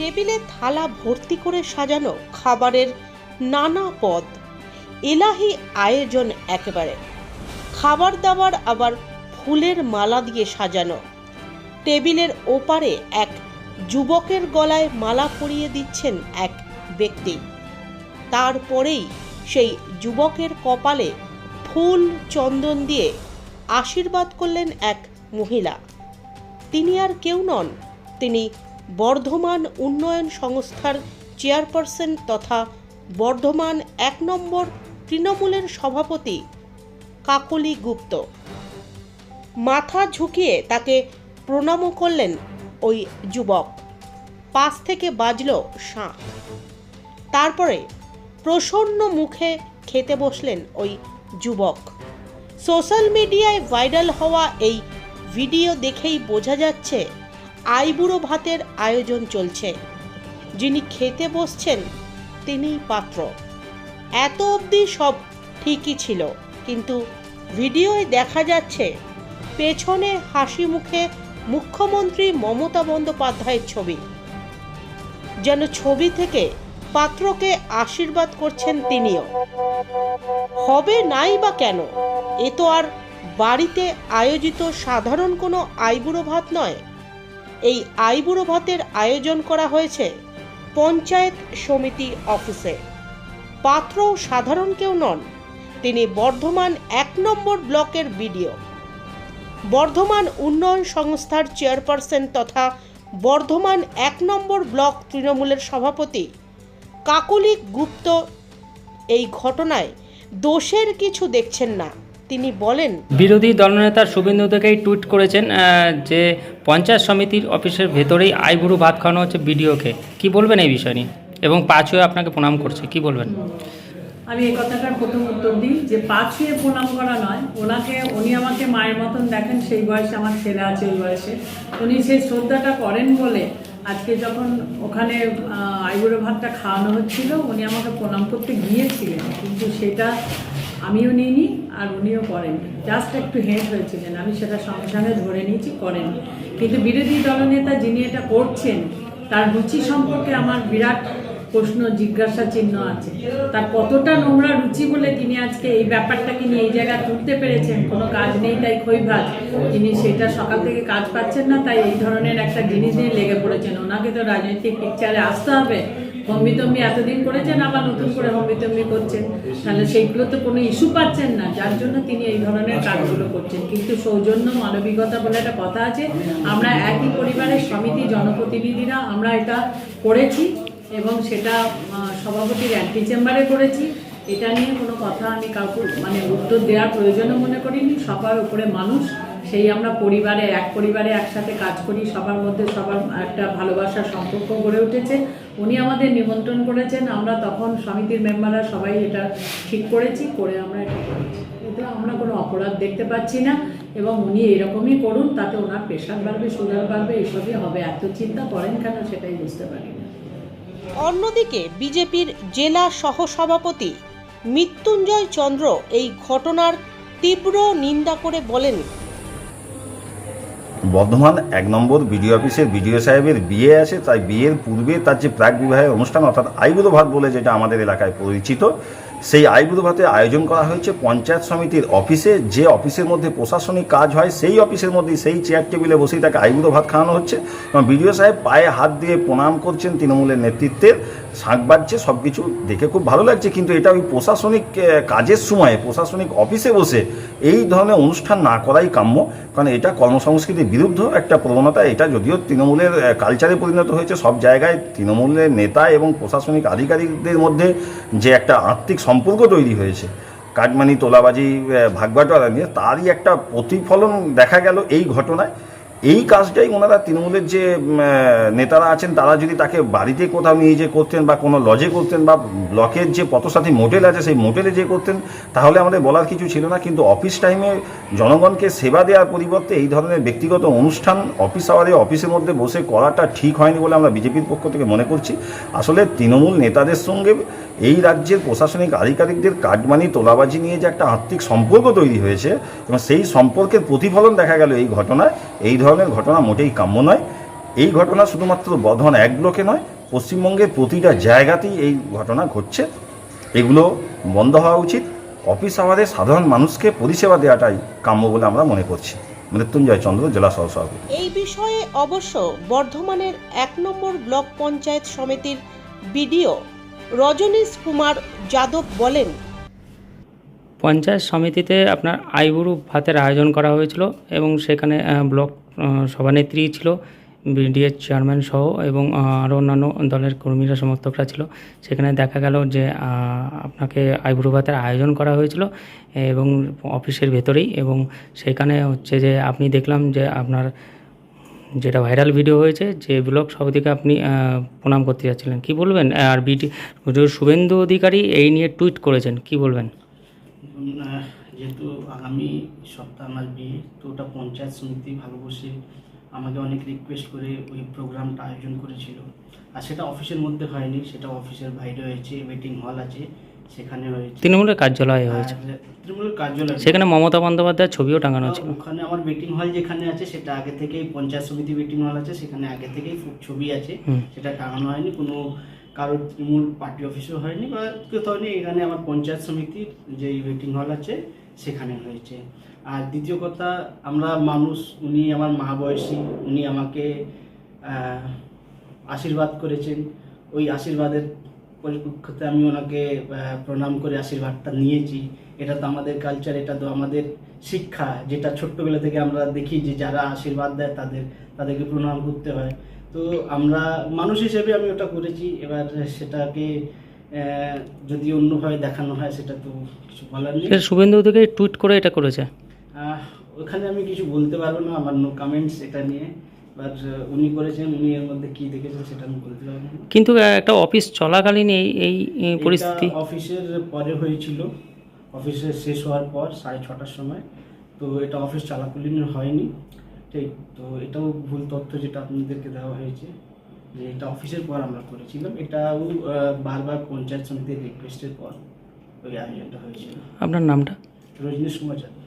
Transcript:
টেবিলে থালা ভর্তি করে সাজানো খাবারের নানা পদ। এলাহি আয়োজন একেবারে। খাবার দাবার আবার ফুলের মালা দিয়ে সাজানো। টেবিলের ওপারে এক যুবকের গলায় মালা পরিয়ে দিচ্ছেন এক ব্যক্তি। তারপরেই সেই যুবকের কপালে ফুল চন্দন দিয়ে আশীর্বাদ করলেন এক মহিলা। তিনি আর কেউ নন, তিনি বর্ধমান উন্নয়ন সংস্থার চেয়ারপারসন তথা বর্ধমান এক নম্বর তৃণমূলের সভাপতি কাকলি গুপ্ত। মাথা ঝুঁকিয়ে তাকে প্রণামও করলেন ওই যুবক। পাশ থেকে বাজল শাঁখ। তারপরে প্রসন্ন মুখে খেতে বসলেন ওই যুবক। সোশ্যাল মিডিয়ায় ভাইরাল হওয়া এই ভিডিও দেখেই বোঝা যাচ্ছে আইবুড়ো ভাতের আয়োজন চলছে। যিনি খেতে বসছেন, তিনিই পাত্র। এত অবধি সব ঠিকই ছিল, কিন্তু ভিডিওয় দেখা যাচ্ছে, পেছনে হাসি মুখে মুখ্যমন্ত্রী মমতা বন্দ্যোপাধ্যায়ের ছবি। যেন ছবি থেকে পাত্রকে আশীর্বাদ করছেন তিনিও। হবে নাই বা কেন, এ তো আর বাড়িতে আয়োজিত সাধারণ কোনো আইবুড়ো ভাত নয়। এই আইবুড়ো ভাতের আয়োজন করা হয়েছে পঞ্চায়েত সমিতি অফিসে। পাত্র সাধারণ কেউ নন, তিনি বর্ধমান এক নম্বর ব্লকের বিডিও। বর্ধমান উন্নয়ন সংস্থার চেয়ারপারসন তথা বর্ধমান এক নম্বর ব্লক তৃণমূলের সভাপতি কাকলি গুপ্ত এই ঘটনায় দোষের কিছু দেখছেন না। তিনি বলেন বিরোধী দলনেতা শুভেন্দু থেকেই টুইট করেছেন যে পঞ্চায়েত সমিতির অফিসের ভেতরেই আইবুড়ো ভাত খাওয়ানো হচ্ছে বিডিওকে। কি বলবেন এই বিষয় নিয়ে? এবং পাঁচও আপনাকে প্রণাম করছে কি বলবেন? আমি এই কথাটার প্রথম উত্তর দিই যে পা ছুঁয়ে প্রণাম করা নয় ওনাকে উনি আমাকে মায়ের মতন দেখেন সেই বয়সে আমার ছেলে আছে এই বয়সে। উনি সেই শ্রদ্ধাটা করেন বলে আজকে যখন ওখানে আইবুড়ো ভাতটা খাওয়ানো হচ্ছিল উনি আমাকে প্রণাম করতে গিয়েছিলেন। কিন্তু সেটা আমিও নিইনি আর উনিও করেন। জাস্ট একটু হেট হয়েছিলেন। আমি সেটা সঙ্গে সঙ্গে ধরে নিয়েছি করেননি কিন্তু বিরোধী দলনেতা যিনি এটা করছেন, তার রুচি সম্পর্কে আমার বিরাট প্রশ্ন, জিজ্ঞাসা চিহ্ন আছে। তার কতটা নোংরা রুচি বলে তিনি আজকে এই ব্যাপারটাকে নিয়ে এই জায়গায় তুলতে পেরেছেন, কোনো কাজ নেই তাই খই ভাত তিনি সেটা সকাল থেকে কাজ পাচ্ছেন না, তাই এই ধরনের একটা জিনিস নিয়ে লেগে পড়েছেন। ওনাকে তো রাজনৈতিক পিকচারে আসতে হবে। হম্বিতম্বি এতদিন করেছেন আবার নতুন করে হম্বিতম্বি করছেন। তাহলে সেইগুলো তো কোনো ইস্যু পাচ্ছেন না যার জন্য তিনি এই ধরনের কাজগুলো করছেন। কিন্তু সৌজন্য মানবিকতা বলে একটা কথা আছে আমরা একই পরিবারের সমিতি জনপ্রতিনিধিরা আমরা এটা করেছি এবং সেটা সভাপতির অ্যান্টি চেম্বারে করেছি। এটা নিয়ে কোনো কথা আমি কাউকে মানে উত্তর দেওয়ার প্রয়োজনও মনে করিনি সবার উপরে মানুষ সেই আমরা পরিবারে, এক পরিবারে একসাথে কাজ করি, সবার মধ্যে সবার একটা ভালোবাসার সম্পর্ক গড়ে উঠেছে। উনি আমাদের নিমন্ত্রণ করেছেন, আমরা তখন সমিতির মেম্বাররা সবাই এটা ঠিক করেছি, করে আমরা এটা করেছি। এতে আমরা কোনো অপরাধ দেখতে পাচ্ছি না এবং উনি এরকমই করুন, তাতে ওনার প্রেশার বাড়বে, সুগার বাড়বে, এসবই হবে। এত চিন্তা করেন কেন সেটাই বুঝতে পারি না অন্যদিকে বিজেপির জেলা সহসভাপতি মৃত্যুঞ্জয় চন্দ্র এই ঘটনার তীব্র নিন্দা করে বলেন বর্ধমান, এক নম্বর বিডিও অফিসের বিডিও সাহেবের বিয়ে আছে, তাই বিয়ের পূর্বে তার যে প্রাক বিবাহের অনুষ্ঠান, অর্থাৎ আইবুড়ো ভাত বলে যেটা আমাদের এলাকায় পরিচিত, সেই আইবুড়ো ভাতের আয়োজন করা হয়েছে পঞ্চায়েত সমিতির অফিসে। যে অফিসের মধ্যে প্রশাসনিক কাজ হয়, সেই অফিসের মধ্যেই সেই চেয়ার টেবিলে বসেই তাকে আইবুড়ো ভাত খাওয়ানো হচ্ছে। এবং বিডিও সাহেব পায়ে হাত দিয়ে প্রণাম করছেন তৃণমূলের নেতৃত্বের শাঁখ বাজছে সব কিছু দেখে খুব ভালো লাগছে, কিন্তু এটা ওই প্রশাসনিক কাজের সময়ে, প্রশাসনিক অফিসে বসে এই ধরনের অনুষ্ঠান না করাই কাম্য। কারণ এটা কর্মসংস্কৃতির বিরুদ্ধ একটা প্রবণতা, এটা যদিও তৃণমূলের কালচারে পরিণত হয়েছে, সব জায়গায় তৃণমূলের নেতা এবং প্রশাসনিক আধিকারিকদের মধ্যে যে একটা আত্মিক সম্পর্ক তৈরি হয়েছে, কাটমানি, তোলাবাজি ভাগবাটোয়ারা নিয়ে, তারই একটা প্রতিফলন দেখা গেল এই ঘটনায়। এই কাজটাই ওনারা তৃণমূলের যে নেতারা আছেন, তারা যদি তাকে বাড়িতে কোথাও নিয়ে যে করতেন বা কোনো লজে করতেন বা ব্লকের যে পথসাথী মোটেল আছে, সেই মোটেলে যে করতেন, তাহলে আমাদের বলার কিছু ছিল না। কিন্তু অফিস টাইমে জনগণকে সেবা দেওয়ার পরিবর্তে এই ধরনের ব্যক্তিগত অনুষ্ঠান অফিস আওয়ারে অফিসের মধ্যে বসে করাটা ঠিক হয়নি বলে আমরা বিজেপির পক্ষ থেকে মনে করছি। আসলে তৃণমূল নেতাদের সঙ্গে এই রাজ্যের প্রশাসনিক আধিকারিকদের কাটমানি, তোলাবাজি নিয়ে যে একটা আর্থিক সম্পর্ক তৈরি হয়েছে এবং সেই সম্পর্কের প্রতিফলন দেখা গেল এই ঘটনায়। এই ধরনের ঘটনা মোটেই কাম্য নয়। এই ঘটনা শুধুমাত্র বর্ধমান এক ব্লকে নয়, পশ্চিমবঙ্গের প্রতিটা জায়গাতেই এই ঘটনা ঘটছে। এগুলো বন্ধ হওয়া উচিত। অফিস আওয়ারে সাধারণ মানুষকে পরিষেবা দেওয়াটাই কাম্য বলে আমরা মনে করছি। মৃত্যুঞ্জয় চন্দ্র, জেলা সহসভাপতি এই বিষয়ে অবশ্য বর্ধমানের এক নম্বর ব্লক পঞ্চায়েত সমিতির বিডিও রজনীশ কুমার যাদব বলেন, পঞ্চায়েত সমিতিতে আপনার আইবুড়ু ভাতের আয়োজন করা হয়েছিল এবং সেখানে ব্লক সভানেত্রী ছিল বিডিএর চেয়ারম্যান সহ এবং আরও অন্যান্য দলের কর্মীরা, সমর্থকরা ছিল। সেখানে দেখা গেল যে আপনাকে আইবুড়ু ভাতের আয়োজন করা হয়েছিল এবং অফিসের ভেতরেই এবং সেখানে হচ্ছে যে, আপনি দেখলাম যে আপনার যেটা ভাইরাল ভিডিও হয়েছে, যে ব্লক সভাপতিকে আপনি প্রণাম করতে যাচ্ছিলেন। কি বলবেন? আর বিটি শুভেন্দু অধিকারী এই নিয়ে টুইট করেছেন, কি বলবেন? যেহেতু আগামী সপ্তাহ আমার বিয়ে, তো ওটা পঞ্চায়েত সমিতি ভালোবসে আমাকে অনেক রিকোয়েস্ট করে ওই প্রোগ্রামটা আয়োজন করেছিল। আর সেটা অফিসের মধ্যে হয়নি, সেটা অফিসের বাইরে হয়েছে ওয়েটিং হল আছে। সেখানে হয়েছে। তৃণমূলের কার্যালয়ে হয়েছে। আর তৃণমূলের কার্যালয় সেখানে মমতা বন্দ্যোপাধ্যায়ের ছবিও টাঙানো ছিল। ওখানে আমার ওয়েটিং হল যেখানে আছে সেটা আগে থেকেই পঞ্চায়েত সমিতি ওয়েটিং হল আছে সেখানে আগে থেকেই ছবি আছে। সেটা টাঙানো হয়নি কোনো কারোর তৃণমূল পার্টি অফিসেও হয়নি বা কোথাও নেই। এখানে আমার পঞ্চায়েত সমিতির যে ওয়েটিং হল আছে সেখানে হয়েছে। আর দ্বিতীয় কথা আমরা মানুষ উনি আমার মা বয়সী উনি আমাকে আশীর্বাদ করেছেন। ওই আশীর্বাদের পরিপ্রেক্ষিতে আমি ওনাকে প্রণাম করে আশীর্বাদটা নিয়েছি। এটা তো আমাদের কালচার এটা তো আমাদের শিক্ষা যেটা ছোট্টবেলা থেকে আমরা দেখি যে যারা আশীর্বাদ দেয় তাদের তাদেরকে প্রণাম করতে হয়। তো আমরা মানুষ হিসেবে আমি ওটা করেছি। এবার সেটাকে যদি অন্যভাবে দেখানো হয় সেটা তো কিছু বলার নেই। শুভেন্দু অধিকারী টুইট করে এটা করেছে। ওখানে আমি কিছু বলতে পারব না আমার নো কমেন্টস এটা নিয়ে। বাট উনি করেছেন উনি এর মধ্যে কি দেখেছেন সেটা আমি বলতে পারব না। কিন্তু আহ, একটা অফিস চলাকালীন এই এই এই এটা পরিস্থিতি। অফিসের পরে হয়েছিল। অফিসের শেষ হওয়ার পর সাড়ে ছটার সময়। তো এটা অফিস চলাকালীন হয়নি। ঠিক তো এটাও ভুল তথ্য যেটা আপনাদেরকে দেওয়া হয়েছে। যে এটা অফিসের পর আমরা করেছিলাম। এটাও আহ, বারবার পঞ্চায়েত সমিতির রিকোয়েস্টের পর ওই আয়োজনটা হয়েছিল। আপনার নামটা? রজনীশ কুমার যাদব।